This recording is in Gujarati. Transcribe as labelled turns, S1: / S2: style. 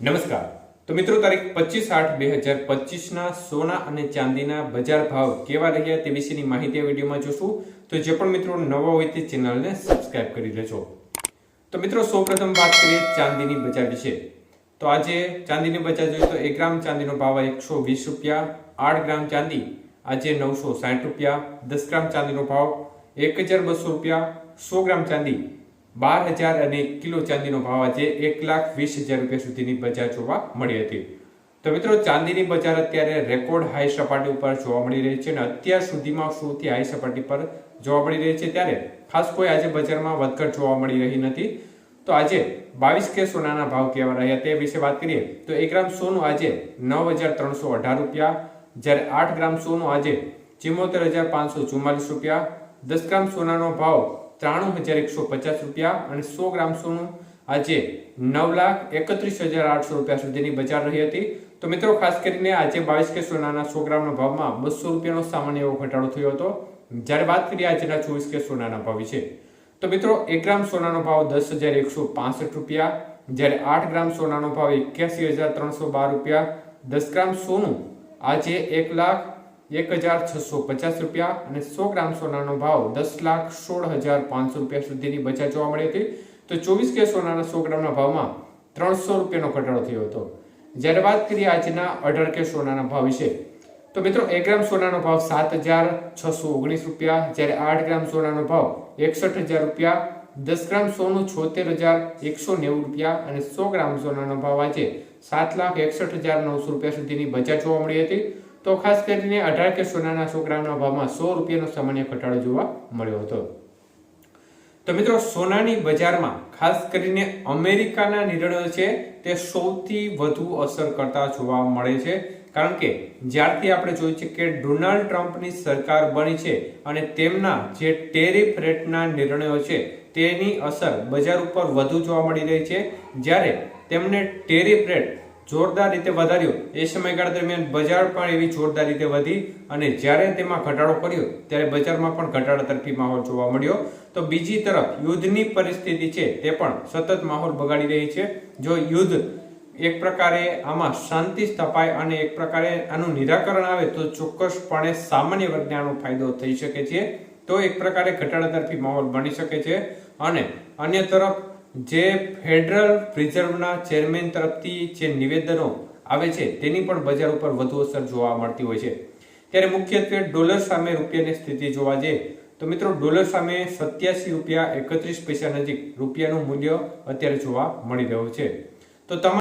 S1: નમસ્કાર. તો મિત્રો, તારીખ પચીસ આઠ બે હજાર પચીસના સોના અને ચાંદીના બજાર ભાવ કેવા રહ્યા તે વિશેની માહિતી આ વિડીયોમાં જોશું. તો જે પણ મિત્રો નવા હોય તે ચેનલને સબસ્ક્રાઇબ કરી લેજો. તો મિત્રો, સૌપ્રથમ વાત કરીએ ચાંદીની બજાર વિશે. તો આજે ચાંદીની બજાર જોઈએ તો એક ગ્રામ ચાંદીનો ભાવ એકસો વીસ રૂપિયા, આઠ ગ્રામ ચાંદી આજે નવસો સાઠ રૂપિયા, દસ ગ્રામ ચાંદીનો ભાવ એક હજાર બસો રૂપિયા, સો ગ્રામ ચાંદી બાર હજાર અને કિલો ચાંદીનો ભાવ આજે એક લાખ વીસ હજાર રૂપિયા સુધીની બજાર જોવા મળી હતી. તો મિત્રો, ચાંદીની બજાર અત્યારે રેકોર્ડ હાઈ સપાટી ઉપર જોવા મળી રહી છે અને અત્યાર સુધીમાં સૌથી હાઈ સપાટી પર જોવા મળી રહી છે ત્યારે ખાસ કોઈ આજે બજારમાં વધઘટ જોવા મળી રહી નથી. તો આજે બાવીસ કે સોનાના ભાવ કેવા રહ્યા તે વિશે વાત કરીએ તો એક ગ્રામ સોનું આજે નવ હજાર ત્રણસો અઢાર રૂપિયા, જ્યારે આઠ ગ્રામ સોનું આજે ચિમોતેર હજાર પાંચસો ચુમ્માલીસ રૂપિયા, દસ ગ્રામ સોનાનો ભાવ ત્રાણું હજાર એકસો પચાસ રૂપિયા અને સો ગ્રામ સોનું આજે નવ લાખ એકત્રીસ હજાર આઠસો રૂપિયા સુધીની બજાર રહી હતી. તો મિત્રો, ખાસ કરીને આજે બાવીસ કે સોનાના સો ગ્રામના ભાવમાં બસો રૂપિયાનો સામાન્ય એવો ઘટાડો થયો હતો. જ્યારે વાત કરીએ આજના ચોવીસ કે સોનાના ભાવ વિશે તો મિત્રો, એક ગ્રામ સોનાનો ભાવ દસ હજાર એકસો પાસઠ રૂપિયા, જ્યારે આઠ ગ્રામ સોનાનો ભાવ એક્યાસી હજાર ત્રણસો બાર રૂપિયા, દસ ગ્રામ સોનું આજે એક લાખ એક હજાર છસો પચાસ રૂપિયા અને સો ગ્રામ સોનાનો ભાવ દસ લાખ સોળ હજાર પાંચસો રૂપિયા સુધીની બચત જોવા મળી હતી. તો ચોવીસ કે સોનાના સો ગ્રામના ભાવમાં ત્રણસો રૂપિયાનો ઘટાડો થયો હતો. જ્યારે વાત કરીએ આજના અઢાર કે સોનાના ભાવ વિશે, તો મિત્રો એક ગ્રામ સોનાનો ભાવ સાત હજાર છસો ઓગણીસ રૂપિયા, જ્યારે આઠ ગ્રામ સોનાનો ભાવ એકસઠ હજાર રૂપિયા, દસ ગ્રામ સોનું છોતેર હજાર એકસો નેવું રૂપિયા અને સો ગ્રામ સોનાનો ભાવ આજે સાત લાખ એકસઠ હજાર નવસો રૂપિયા સુધીની બચત જોવા મળી હતી. તો ખાસ કરીને અઢાર કે સોનાના ગ્રામના ભાવમાં સો રૂપિયાનો સામાન્ય ઘટાડો જોવા મળ્યો હતો. તો મિત્રો, સોનાની બજારમાં ખાસ કરીને અમેરિકાના નિર્ણયો છે તે સૌથી વધુ અસર કરતા જોવા મળે છે. કારણ કે જ્યારથી આપણે જોયું છે કે ડોનાલ્ડ ટ્રમ્પની સરકાર બની છે અને તેમના જે ટેરિફ રેટના નિર્ણયો છે તેની અસર બજાર ઉપર વધુ જોવા મળી રહી છે. જ્યારે તેમણે ટેરિફ રેટ જોરદાર રીતે વધાર્યો. એ સમયગાળા દરમિયાન બજાર પણ એવી જોરદાર રીતે વધી અને જ્યારે તેમાં ઘટાડો કર્યો, ત્યારે બજારમાં પણ ઘટાડા તરફી માહોલ જોવા મળ્યો. તો બીજી તરફ યુદ્ધની પરિસ્થિતિ છે, તે પણ સતત માહોલ બગાડી રહી છે. જો યુદ્ધ એક પ્રકારે આમાં શાંતિ સ્થપાય અને એક પ્રકારે આનું નિરાકરણ આવે, તો ચોક્કસપણે સામાન્ય વર્ગને આનો ફાયદો થઈ શકે છે. તો એક પ્રકારે ઘટાડા તરફી માહોલ બની શકે છે. અને અન્ય તરફ જે ફેડરલ રિઝર્વના ચેરમેન તરફથી જે નિવેદનો આવે છે, તેની પણ બજાર ઉપર વધુ અસર જોવા મળતી હોય છે. ત્યારે મુખ્યત્વે ડોલર સામે રૂપિયાની સ્થિતિ જોવા જઈએ, તો મિત્રો ડોલર સામે સત્યાસી રૂપિયા એકત્રીસ પૈસા નજીક રૂપિયાનું મૂલ્ય અત્યારે જોવા મળી રહ્યું છે. તો તમારે